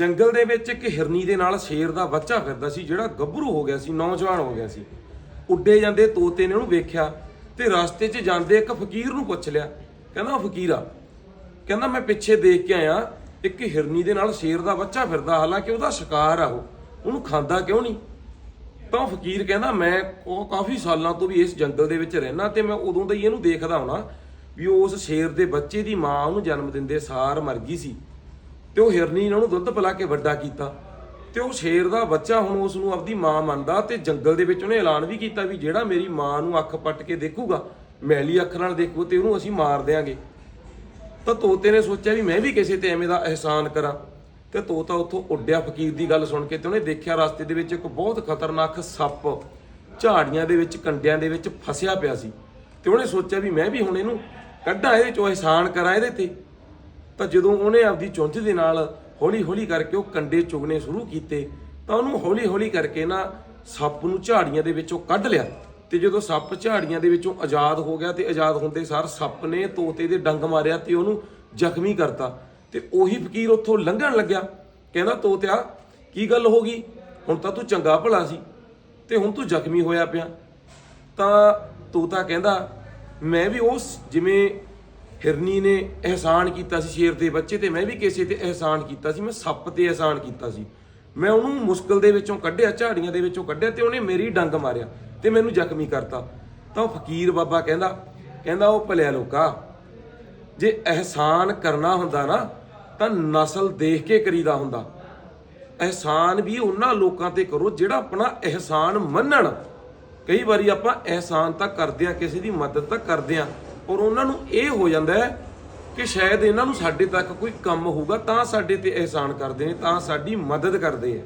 ਜੰਗਲ ਦੇ ਵਿੱਚ ਇੱਕ ਹਿਰਨੀ ਦੇ ਨਾਲ ਸ਼ੇਰ ਦਾ ਬੱਚਾ ਫਿਰਦਾ ਸੀ, ਜਿਹੜਾ ਗੱਭਰੂ ਹੋ ਗਿਆ ਸੀ, ਨੌਜਵਾਨ ਹੋ ਗਿਆ ਸੀ। ਉੱਡੇ ਜਾਂਦੇ ਤੋਤੇ ਨੇ ਉਹਨੂੰ ਵੇਖਿਆ ਤੇ ਰਸਤੇ 'ਚ ਜਾਂਦੇ ਇੱਕ ਫਕੀਰ ਨੂੰ ਪੁੱਛ ਲਿਆ, ਕਹਿੰਦਾ, ਉਹ ਫਕੀਰਾ ਕਹਿੰਦਾ, ਮੈਂ ਪਿੱਛੇ ਦੇਖ ਕੇ ਆਇਆ, ਇੱਕ ਹਿਰਨੀ ਦੇ ਨਾਲ ਸ਼ੇਰ ਦਾ ਬੱਚਾ ਫਿਰਦਾ, ਹਾਲਾਂਕਿ ਉਹਦਾ ਸ਼ਿਕਾਰ ਆ ਉਹ, ਉਹਨੂੰ ਖਾਂਦਾ ਕਿਉਂ ਨਹੀਂ? ਤਾਂ ਉਹ ਫਕੀਰ ਕਹਿੰਦਾ, ਮੈਂ ਉਹ ਕਾਫੀ ਸਾਲਾਂ ਤੋਂ ਵੀ ਇਸ ਜੰਗਲ ਦੇ ਵਿੱਚ ਰਹਿਣਾ ਤੇ ਮੈਂ ਉਦੋਂ ਦਾ ਹੀ ਇਹਨੂੰ ਦੇਖਦਾ ਹੁਣਾ ਵੀ ਉਸ ਸ਼ੇਰ ਦੇ ਬੱਚੇ ਦੀ ਮਾਂ ਉਹਨੂੰ ਜਨਮ ਦਿੰਦੇ ਸਾਰ ਮਰ ਗਈ ਸੀ। ਤੇ ਉਹ ਹਿਰਨੀ ਨੇ ਉਹਨੂੰ ਦੁੱਧ ਪਿਲਾ ਕੇ ਵੱਡਾ ਕੀਤਾ। ਤੇ ਉਹ ਸ਼ੇਰ ਦਾ ਬੱਚਾ ਹੁਣ ਉਸ ਨੂੰ ਆਪਦੀ ਮਾਂ ਮੰਨਦਾ ਤੇ ਜੰਗਲ ਦੇ ਵਿੱਚ ਉਹਨੇ ਐਲਾਨ ਵੀ ਕੀਤਾ ਵੀ ਜਿਹੜਾ ਮੇਰੀ ਮਾਂ ਨੂੰ ਅੱਖ ਪੱਟ ਕੇ ਦੇਖੂਗਾ ਮੈਲੀ ਅੱਖ ਨਾਲ ਦੇਖੂ ਤੇ ਉਹਨੂੰ ਅਸੀਂ ਮਾਰ ਦਿਆਂਗੇ। ਤਾਂ ਤੋਤੇ ਨੇ ਸੋਚਿਆ ਵੀ ਮੈਂ ਵੀ ਕਿਸੇ ਤੇ ਐਵੇਂ ਦਾ ਅਹਿਸਾਨ ਕਰਾਂ। ਤੇ ਤੋਤਾ ਉੱਥੋਂ ਉੱਡਿਆ ਫਕੀਰ ਦੀ ਗੱਲ ਸੁਣ ਕੇ ਤੇ ਉਹਨੇ ਦੇਖਿਆ ਰਸਤੇ ਦੇ ਵਿੱਚ ਇੱਕ ਬਹੁਤ ਖਤਰਨਾਕ ਸੱਪ ਝਾੜੀਆਂ ਦੇ ਵਿੱਚ, ਕੰਡਿਆਂ ਦੇ ਵਿੱਚ ਫਸਿਆ ਪਿਆ ਸੀ। ਤੇ ਉਹਨੇ ਸੋਚਿਆ ਵੀ ਮੈਂ ਵੀ ਹੁਣ ਇਹਨੂੰ ਕੱਢਾਂ, ਇਹਦੇ ਚੋਂ ਅਹਿਸਾਨ ਕਰਾਂ ਇਹਦੇ ਤੇ। ਤਾਂ ਜਦੋਂ ਉਹਨੇ ਆਪਦੀ ਚੁੰਝ ਦੇ ਨਾਲ ਹੌਲੀ ਹੌਲੀ ਕਰਕੇ ਉਹ ਕੰਡੇ ਚੁਗਣੇ ਸ਼ੁਰੂ ਕੀਤੇ, ਤਾਂ ਉਹਨੂੰ ਹੌਲੀ ਹੌਲੀ ਕਰਕੇ ਨਾ ਸੱਪ ਨੂੰ ਝਾੜੀਆਂ ਦੇ ਵਿੱਚੋਂ ਕੱਢ ਲਿਆ। ਤੇ ਜਦੋਂ ਸੱਪ ਝਾੜੀਆਂ ਦੇ ਵਿੱਚੋਂ ਆਜ਼ਾਦ ਹੋ ਗਿਆ ਤੇ ਆਜ਼ਾਦ ਹੁੰਦੇ ਸਾਰ ਸੱਪ ਨੇ ਤੋਤੇ ਦੇ ਡੰਗ ਮਾਰਿਆ ਤੇ ਉਹਨੂੰ ਜ਼ਖਮੀ ਕਰਤਾ। ਤੇ ਉਹੀ ਫਕੀਰ ਉੱਥੋਂ ਲੰਘਣ ਲੱਗਿਆ। ਕਹਿੰਦਾ, ਤੋਤਿਆ, ਕੀ ਗੱਲ ਹੋ ਗਈ? ਹੁਣ ਤਾਂ ਤੂੰ ਚੰਗਾ ਭਲਾ ਸੀ ਤੇ ਹੁਣ ਤੂੰ ਜ਼ਖਮੀ ਹੋਇਆ ਪਿਆ। ਤਾਂ ਤੋਤਾ ਕਹਿੰਦਾ, ਮੈਂ ਵੀ ਉਸ, ਜਿਵੇਂ ਹਿਰਨੀ ਨੇ ਅਹਿਸਾਨ ਕੀਤਾ ਸੀ ਸ਼ੇਰ ਦੇ ਬੱਚੇ ਤੇ, ਮੈਂ ਵੀ ਕਿਸੇ ਤੇ ਅਹਿਸਾਨ ਕੀਤਾ ਸੀ, ਮੈਂ ਸੱਪ ਤੇ ਅਹਿਸਾਨ ਕੀਤਾ ਸੀ। ਮੈਂ ਉਹਨੂੰ ਮੁਸ਼ਕਲ ਦੇ ਵਿੱਚੋਂ ਕੱਢਿਆ, ਝਾੜੀਆਂ ਦੇ ਵਿੱਚੋਂ ਕੱਢਿਆ ਤੇ ਉਹਨੇ ਮੇਰੀ ਡੰਗ ਮਾਰਿਆ ਤੇ ਮੈਨੂੰ ਜ਼ਖਮੀ ਕਰਤਾ। ਤਾਂ ਉਹ ਫਕੀਰ ਬਾਬਾ ਕਹਿੰਦਾ ਕਹਿੰਦਾ ਉਹ ਭਲਿਆ ਲੋਕਾ, ਜੇ ਅਹਿਸਾਨ ਕਰਨਾ ਹੁੰਦਾ ਨਾ, ਤਾਂ ਨਸਲ ਦੇਖ ਕੇ ਕਰੀਦਾ ਹੁੰਦਾ। ਅਹਿਸਾਨ ਵੀ ਉਹਨਾਂ ਲੋਕਾਂ ਤੇ ਕਰੋ ਜਿਹੜਾ ਆਪਣਾ ਅਹਿਸਾਨ ਮੰਨਣ। ਕਈ ਵਾਰੀ ਆਪਾਂ ਅਹਿਸਾਨ ਤਾਂ ਕਰਦੇ ਆ ਕਿਸੇ ਦੀ ਮਦਦ ਤਾਂ ਕਰਦੇ ਆ ਔਰ ਉਹਨਾਂ ਨੂੰ ਇਹ ਹੋ ਜਾਂਦਾ ਹੈ ਕਿ ਸ਼ਾਇਦ ਇਹਨਾਂ ਨੂੰ ਸਾਡੇ ਤੱਕ ਕੋਈ ਕੰਮ ਹੋਊਗਾ, ਤਾਂ ਸਾਡੇ ਤੇ ਅਹਿਸਾਨ ਕਰਦੇ ਨੇ, ਤਾਂ ਸਾਡੀ ਮਦਦ ਕਰਦੇ ਆ।